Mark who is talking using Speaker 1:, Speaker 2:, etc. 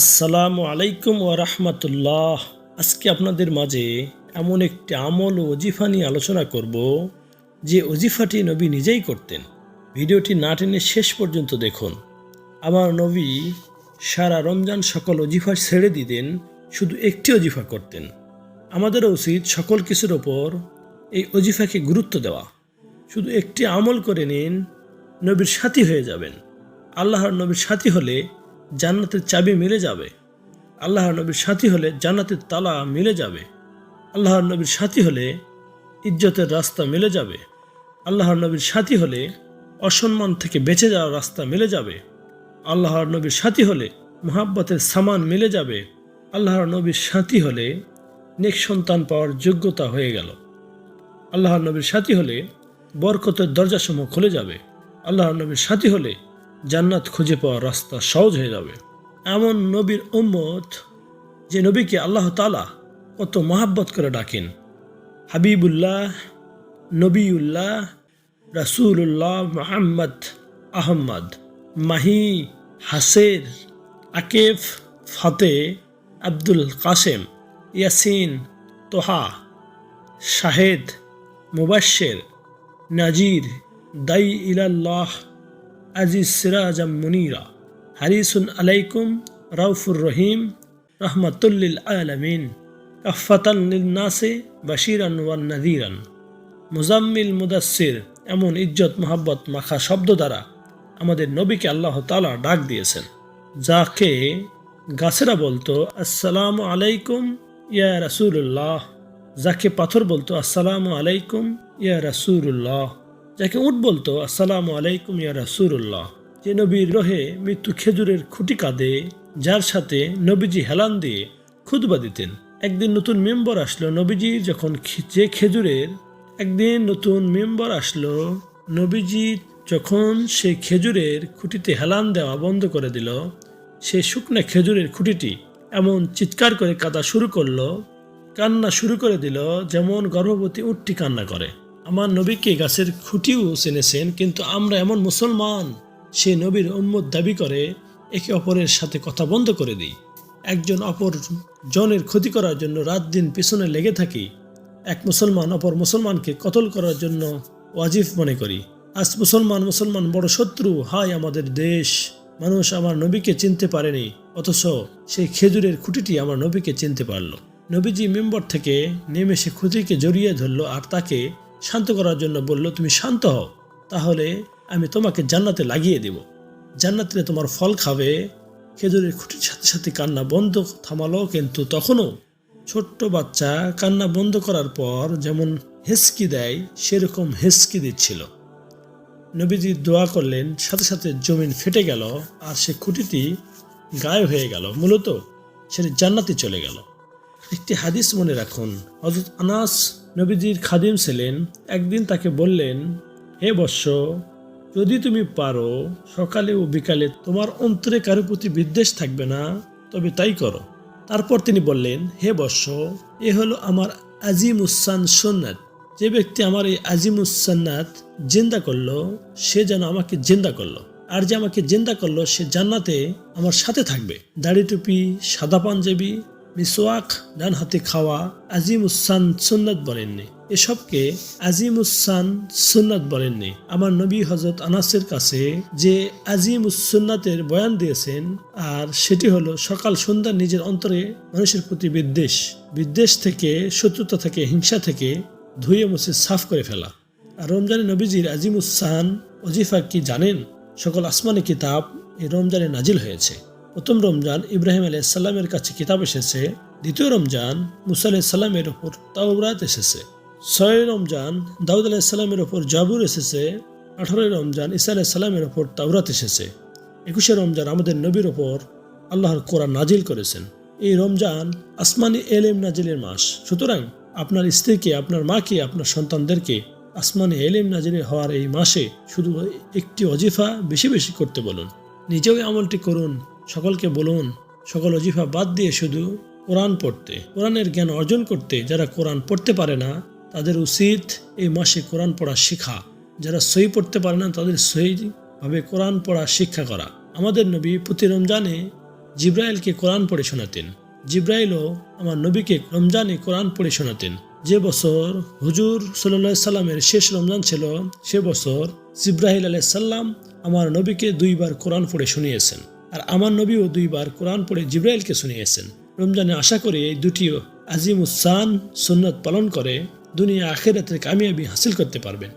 Speaker 1: আসসালামু আলাইকুম ও রহমতুল্লাহ। আজকে আপনাদের মাঝে এমন একটি আমল ও অজিফা নিয়ে আলোচনা করব, যে অজিফাটি নবী নিজেই করতেন। ভিডিওটি না টেনে শেষ পর্যন্ত দেখুন। আমার নবী সারা রমজান সকল অজিফা ছেড়ে দিতেন, শুধু একটি অজিফা করতেন। আমাদেরও উচিত সকল কিছুর ওপর এই অজিফাকে গুরুত্ব দেওয়া। শুধু একটি আমল করে নিন, নবীর সাথী হয়ে যাবেন। আল্লাহর নবীর সাথী হলে জান্নাতের চাবি মিলে যাবে। আল্লাহর নবীর সাথী হলে জান্নাতের তালা মিলে যাবে। আল্লাহর নবীর সাথী হলে ইজ্জতের রাস্তা মিলে যাবে। আল্লাহর নবীর সাথী হলে অসম্মান থেকে বেঁচে যাওয়ার রাস্তা মিলে যাবে। আল্লাহর নবীর সাথী হলে মোহাব্বতের সামান মিলে যাবে। আল্লাহর নবীর সাথী হলে নেক সন্তান পাওয়ার যোগ্যতা হয়ে গেল। আল্লাহর নবীর সাথী হলে বরকতের দরজাসমূহ খুলে যাবে। আল্লাহর নবীর সাথী হলে জান্নাত খুঁজে পাওয়ার রাস্তা সহজ হয়ে যাবে। এমন নবীর উম্মত যে নবীকে আল্লাহ তালা কত মহাব্বত করে ডাকেন। হাবিবুল্লাহ, নবীউল্লাহ, রাসূলুল্লাহ মোহাম্মদ, আহম্মদ, মাহি, হাসের, আকেফ, ফাতে, আব্দুল কাসেম, ইয়াসিন, তোহা, শাহেদ, মুবাশ্শের, নাজির দাই ইলাল্লাহ আজিজ সিরাজাম মুনিরা। হারিসুন আলাইকুম, রাউফুর রহিম, রহমতুল্লিল আলমিন। কাফাতান নাসে, বাশিরান ওয়ান নাদিরান মুজাম্মিল মুদাসির এমন ইজ্জত, মোহাব্বত, মাখা শব্দ দ্বারা আমাদের নবীকে আল্লাহ তালা ডাক দিয়েছেন। যাকে গাছেরা বলতো, আসসালামু আলাইকুম, ইয়া রাসূলুল্লাহ। যাকে পাথর বলতো, আসসালামু আলাইকুম, ইয়া রাসূলুল্লাহ। যাকে উট বলতো, আসসালামু আলাইকুম ইয়া রাসূলুল্লাহ। যে নবীর রহে মৃত্যু খেজুরের খুঁটি কাঁদে, যার সাথে নবীজি হেলান দিয়ে খুদবা দিতেন। একদিন নতুন মেম্বার আসলো নবীজি, যখন যে খেজুরের একদিন নতুন মেম্বার আসলো নবীজি, যখন সেই খেজুরের খুঁটিতে হেলান দেওয়া বন্ধ করে দিল, সে শুকনো খেজুরের খুঁটিটি এমন চিৎকার করে কাঁদা শুরু করল, কান্না শুরু করে দিল, যেমন গর্ভবতী উটটি কান্না করে। আমার নবীকে গাছের খুঁটিও চেনেছেন, কিন্তু আমরা এমন মুসলমান, সে নবীর উম্মত দাবি করে, একে অপরের সাথে কথা বন্ধ করে দিই। একজন অপর জনের ক্ষতি করার জন্য রাত দিন পিছনে লেগে থাকি। এক মুসলমান অপর মুসলমানকে কতল করার জন্য ওয়াজিফ মনে করি। আজ মুসলমান মুসলমান বড় শত্রু, হায় আমাদের দেশ। মানুষ আমার নবীকে চিনতে পারেনি, অথচ সেই খেজুরের খুঁটিটি আমার নবীকে চিনতে পারল। নবীজি মেম্বর থেকে নেমে সে খুঁটিকে জড়িয়ে ধরলো আর তাকে শান্ত করার জন্য বলল, তুমি শান্ত হও, তাহলে আমি তোমাকে জান্নাতে লাগিয়ে দেব। জান্নাতে তোমার ফল খাবে, খেজুরের খুঁটির সাথে সাথে কান্না বন্ধ থামালো, কিন্তু তখনও ছোট্ট বাচ্চা কান্না বন্ধ করার পর যেমন হেসকি দেয়, সেরকম হেসকি দিচ্ছিল। নবীজি দোয়া করলেন, সাথে সাথে জমিন ফেটে গেল, আর সে খুঁটিটি গায়ে হয়ে গেল। মূলত সেটি জান্নাতে চলে গেল। একটি হাদিস মনে রাখুন হজরত আনাস নবীজির খাদিম ছিলেন, একদিন তাকে বললেন, হে বৎস, যদি তুমি পারো, সকালে ও বিকালে তোমার অন্তরে কারও প্রতি বিদ্বেষ থাকবে না, তবে তাই করো। তারপর তিনি বললেন, হে বৎস, এ হলো আমার আজিম উসান সুন্নাত যে ব্যক্তি আমার এই আজিম উসান্নাত জিন্দা করল, সে যেন আমাকে জিন্দা করল। আর যে আমাকে জিন্দা করল, সে জান্নাতে আমার সাথে থাকবে। দাড়ি টুপি, সাদা পাঞ্জাবি মিসওয়াক ডান হাতে খাওয়া আজিম উসান সুন্নাত বলেননি। এসবকে আজিম উসান সুন্নাত বলেননি। আমার নবী হজরত আনাসের কাছে যে আজিম উসুন্নাতের বয়ান দিয়েছেন, আর সেটি হলো সকাল সন্ধ্যা নিজের অন্তরে মানুষের প্রতি বিদ্বেষ। বিদ্বেষ থেকে, শত্রুতা থেকে, হিংসা থেকে ধুয়ে মুছে সাফ করে ফেলা। আর রমজানে নবীজির আজিম উসান অজিফা কি জানেন? সকল আসমানি কিতাব এই রমজানে নাজিল হয়েছে। প্রথম রমজান ইব্রাহিম আলাইসাল্লামের কাছে কিতাব এসেছে। দ্বিতীয় রমজান মুসা আলাইসাল্লামের ওপর তাওরাত এসেছে। ছয় রমজান দাউদ আলাইসাল্লামের ওপর জাবুর এসেছে। আঠারোই রমজান ইসা আলাইসাল্লামের ওপর তাওরাত এসেছে। একুশে রমজান আমাদের নবীর ওপর আল্লাহর কোরআন নাজিল করেছেন। এই রমজান আসমানি এলেম নাজিলের মাস। সুতরাং আপনার স্ত্রীকে, আপনার মাকে, আপনার সন্তানদেরকে আসমানি এলেম নাজিলের হওয়ার এই মাসে শুধু একটি অজিফা বেশি বেশি করতে বলুন। নিজেও আমলটি করুন সকলকে বলুন, সকল অজিফা বাদ দিয়ে শুধু কোরআন পড়তে, কোরআনের জ্ঞান অর্জন করতে যারা কোরআন পড়তে পারে না, তাদের উচিত এই মাসে কোরআন পড়া শেখা। যারা সই পড়তে পারে না, তাদের সই ভাবে কোরআন পড়া শিক্ষা করা। আমাদের নবী প্রতি রমজানে জিব্রাইলকে কোরআন পড়ে শোনাতেন। জিব্রাইলও আমার নবীকে রমজানে কোরআন পড়ে শোনাতেন। যে বছর হুজুর সাল্লাহ সাল্লামের শেষ রমজান ছিল, সে বছর জিব্রাহিল আলাহ সাল্লাম আমার নবীকে দুইবার কোরআন পড়ে শুনিয়েছেন। আর আমার নবীও দুইবার কোরআন পড়ে জিব্রাইলকে শুনিয়েছেন। রমজানে আশা করে এই দুটিও আজিম উসান সুন্নত পালন করে দুনিয়া আখেরাতের কামিয়াবি হাসিল করতে পারবেন।